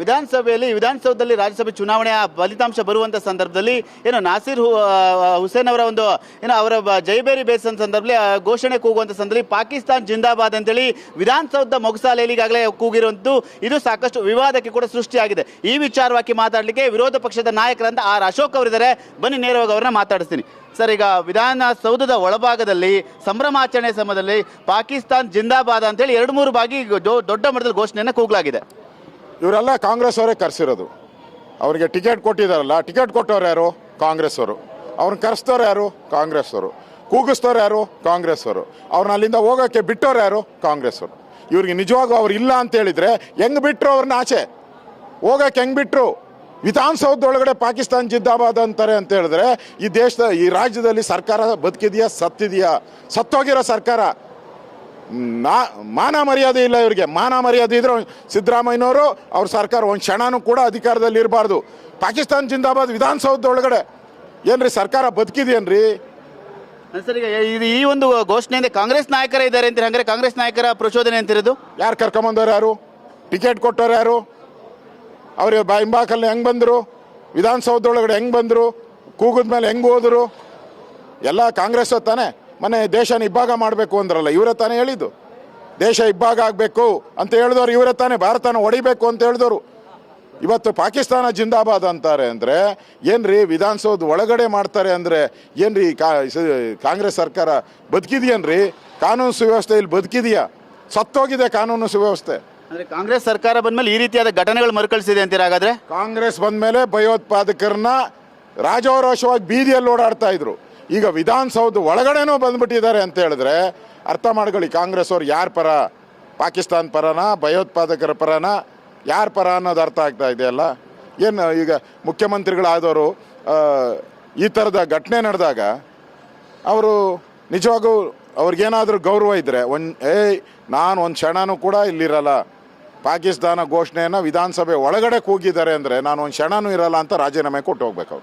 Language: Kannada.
ವಿಧಾನಸಭೆಯಲ್ಲಿ, ವಿಧಾನಸೌಧದಲ್ಲಿ ರಾಜ್ಯಸಭೆ ಚುನಾವಣೆಯ ಫಲಿತಾಂಶ ಬರುವಂಥ ಸಂದರ್ಭದಲ್ಲಿ ಏನು ನಾಸೀರ್ ಹುಸೇನ್ ಅವರ ಒಂದು ಏನು ಅವರ ಜೈಬೇರಿ ಬೇಸನ್ ಸಂದರ್ಭದಲ್ಲಿ ಘೋಷಣೆ ಕೂಗುವಂಥ ಸಂದರ್ಭದಲ್ಲಿ ಪಾಕಿಸ್ತಾನ್ ಜಿಂದಾಬಾದ್ ಅಂತೇಳಿ ವಿಧಾನಸೌಧ ಮೊಗಸಾಲೆಯಲ್ಲಿ ಈಗಾಗಲೇ ಕೂಗಿರುವಂಥದ್ದು ಇದು ಸಾಕಷ್ಟು ವಿವಾದಕ್ಕೆ ಕೂಡ ಸೃಷ್ಟಿಯಾಗಿದೆ. ಈ ವಿಚಾರವಾಗಿ ಮಾತಾಡಲಿಕ್ಕೆ ವಿರೋಧ ಪಕ್ಷದ ನಾಯಕರಂತ ಆರ್ ಅಶೋಕ್ ಅವರಿದ್ದಾರೆ. ಬನ್ನಿ ನೇರವಾಗಿ ಅವರನ್ನ ಮಾತಾಡಿಸ್ತೀನಿ. ಸರ್, ಈಗ ವಿಧಾನಸೌಧದ ಒಳಭಾಗದಲ್ಲಿ, ಸಂಭ್ರಮಾಚರಣೆ ಸಮಯದಲ್ಲಿ ಪಾಕಿಸ್ತಾನ್ ಜಿಂದಾಬಾದ್ ಅಂತೇಳಿ ಎರಡು ಮೂರು ಬಾಗಿ ದೊಡ್ಡ ಮಟ್ಟದಲ್ಲಿ ಘೋಷಣೆಯನ್ನು ಕೂಗಲಾಗಿದೆ. ಇವರೆಲ್ಲ ಕಾಂಗ್ರೆಸ್ ಅವರೇ ಕರೆಸಿರೋದು. ಅವರಿಗೆ ಟಿಕೆಟ್ ಕೊಟ್ಟಿದ್ದಾರಲ್ಲ ಟಿಕೆಟ್ ಕೊಟ್ಟವ್ರು ಯಾರು? ಕಾಂಗ್ರೆಸ್ ಅವರು. ಅವ್ರನ್ನ ಕರೆಸ್ತವ್ರು ಯಾರು? ಕಾಂಗ್ರೆಸ್ ಅವರು. ಕೂಗಿಸ್ತವ್ರು ಯಾರು? ಕಾಂಗ್ರೆಸ್ ಅವರು. ಅವ್ರನ್ನ ಅಲ್ಲಿಂದ ಹೋಗೋಕ್ಕೆ ಬಿಟ್ಟವ್ರು ಯಾರು? ಕಾಂಗ್ರೆಸ್ ಅವರು. ಇವ್ರಿಗೆ ನಿಜವಾಗೂ ಅವ್ರು ಇಲ್ಲ ಅಂತ ಹೇಳಿದ್ರೆ ಹೆಂಗ್ ಬಿಟ್ಟರು ಅವ್ರನ್ನ ಆಚೆ? ಹೋಗಕ್ಕೆ ಹೆಂಗೆ ಬಿಟ್ಟರು ವಿಧಾನಸೌಧದೊಳಗಡೆ ಪಾಕಿಸ್ತಾನ ಜಿಂದಾಬಾದ್ ಅಂತಾರೆ ಅಂತ ಹೇಳಿದ್ರೆ ಈ ದೇಶದ, ಈ ರಾಜ್ಯದಲ್ಲಿ ಸರ್ಕಾರ ಬದುಕಿದೆಯಾ, ಸತ್ತಿದೆಯಾ? ಸತ್ತೋಗಿರೋ ಸರ್ಕಾರ. ನಾ ಮಾನ ಮರ್ಯಾದೆ ಇಲ್ಲ ಇವರಿಗೆ. ಮಾನ ಮರ್ಯಾದೆ ಇದ್ರೆ ಸಿದ್ದರಾಮಯ್ಯನವರು ಅವ್ರ ಸರ್ಕಾರ ಒಂದು ಕ್ಷಣನೂ ಕೂಡ ಅಧಿಕಾರದಲ್ಲಿ ಇರಬಾರ್ದು. ಪಾಕಿಸ್ತಾನ ಜಿಂದಾಬಾದ್ ವಿಧಾನಸೌಧದೊಳಗಡೆ ಏನ್ರಿ ಸರ್ಕಾರ ಬದುಕಿದೆಯೇನ್ರಿ? ಸರ್ ಈಗ ಇದು ಈ ಒಂದು ಘೋಷಣೆಯಿಂದ ಕಾಂಗ್ರೆಸ್ ನಾಯಕರೇ ಇದ್ದಾರೆ ಅಂತೀರಿ? ಹಂಗಾರೆ ಕಾಂಗ್ರೆಸ್ ನಾಯಕರ ಪ್ರಚೋದನೆ ಅಂತಿರೋದು? ಯಾರು ಕರ್ಕೊಂಬಂದವ್ರು ಯಾರು? ಟಿಕೆಟ್ ಕೊಟ್ಟವ್ರು ಯಾರು? ಅವ್ರ ಬಾ ಹಿಂಬಾಕಲ್ಲಿ ಹೆಂಗೆ ಬಂದರು? ವಿಧಾನಸೌಧದೊಳಗಡೆ ಹೆಂಗೆ ಬಂದರು? ಕೂಗಿದ ಮೇಲೆ ಹೆಂಗೆ ಹೋದರು? ಎಲ್ಲ ಕಾಂಗ್ರೆಸ್ ತಾನೇ. ಮನೆ ದೇಶನ ಇಬ್ಬಾಗ ಮಾಡಬೇಕು ಅಂದ್ರಲ್ಲ ಇವರೇ ತಾನೇ ಹೇಳಿದ್ದು. ದೇಶ ಇಬ್ಬಾಗ ಆಗಬೇಕು ಅಂತ ಹೇಳಿದವರು ಇವರೇ ತಾನೇ ಭಾರತನ ಹೊಡಿಬೇಕು ಅಂತ ಹೇಳಿದವರು. ಇವತ್ತು ಪಾಕಿಸ್ತಾನ ಜಿಂದಾಬಾದ್ ಅಂತಾರೆ ಅಂದರೆ ಏನ್ರಿ ವಿಧಾನಸೌಧ ಒಳಗಡೆ ಮಾಡ್ತಾರೆ ಅಂದರೆ ಏನ್ರಿ ಕಾ ಕಾಂಗ್ರೆಸ್ ಸರ್ಕಾರ ಬದುಕಿದೆಯನ್ರಿ? ಕಾನೂನು ಸುವ್ಯವಸ್ಥೆ ಇಲ್ಲಿ ಬದುಕಿದೆಯಾ? ಸತ್ತೋಗಿದೆ ಕಾನೂನು ಸುವ್ಯವಸ್ಥೆ. ಅಂದ್ರೆ ಕಾಂಗ್ರೆಸ್ ಸರ್ಕಾರ ಬಂದ್ಮೇಲೆ ಈ ರೀತಿಯಾದ ಘಟನೆಗಳು ಮರುಕಳಿಸಿದೆ ಅಂತೀರ ಹಾಗಾದ್ರೆ? ಕಾಂಗ್ರೆಸ್ ಬಂದ್ಮೇಲೆ ಭಯೋತ್ಪಾದಕರನ್ನ ರಾಜಾರೋಷವಾಗಿ ಬೀದಿಯಲ್ಲಿ ಓಡಾಡ್ತಾ ಇದ್ರು. ಈಗ ವಿಧಾನಸೌಧ ಒಳಗಡೆನೂ ಬಂದ್ಬಿಟ್ಟಿದ್ದಾರೆ ಅಂತ ಹೇಳಿದ್ರೆ ಅರ್ಥ ಮಾಡ್ಕೊಳ್ಳಿ, ಕಾಂಗ್ರೆಸ್ ಅವ್ರು ಯಾರ ಪರ? ಪಾಕಿಸ್ತಾನ್ ಪರನ? ಭಯೋತ್ಪಾದಕರ ಪರನ? ಯಾರ ಪರ ಅನ್ನೋದು ಅರ್ಥ ಆಗ್ತಾ ಇದೆಯಲ್ಲ ಏನು, ಈಗ ಮುಖ್ಯಮಂತ್ರಿಗಳಾದವರು ಈ ಥರದ ಘಟನೆ ನಡೆದಾಗ ಅವರು ನಿಜವಾಗೂ ಅವ್ರಿಗೇನಾದರೂ ಗೌರವ ಇದ್ದರೆ ಒನ್ ಏಯ್, ನಾನು ಒಂದು ಕ್ಷಣನೂ ಕೂಡ ಇಲ್ಲಿರಲ್ಲ. ಪಾಕಿಸ್ತಾನ ಘೋಷಣೆಯನ್ನು ವಿಧಾನಸಭೆ ಒಳಗಡೆ ಕೂಗಿದ್ದಾರೆ ಅಂದರೆ ನಾನು ಒಂದು ಕ್ಷಣನೂ ಇರಲ್ಲ ಅಂತ ರಾಜೀನಾಮೆ ಕೊಟ್ಟು ಹೋಗ್ಬೇಕು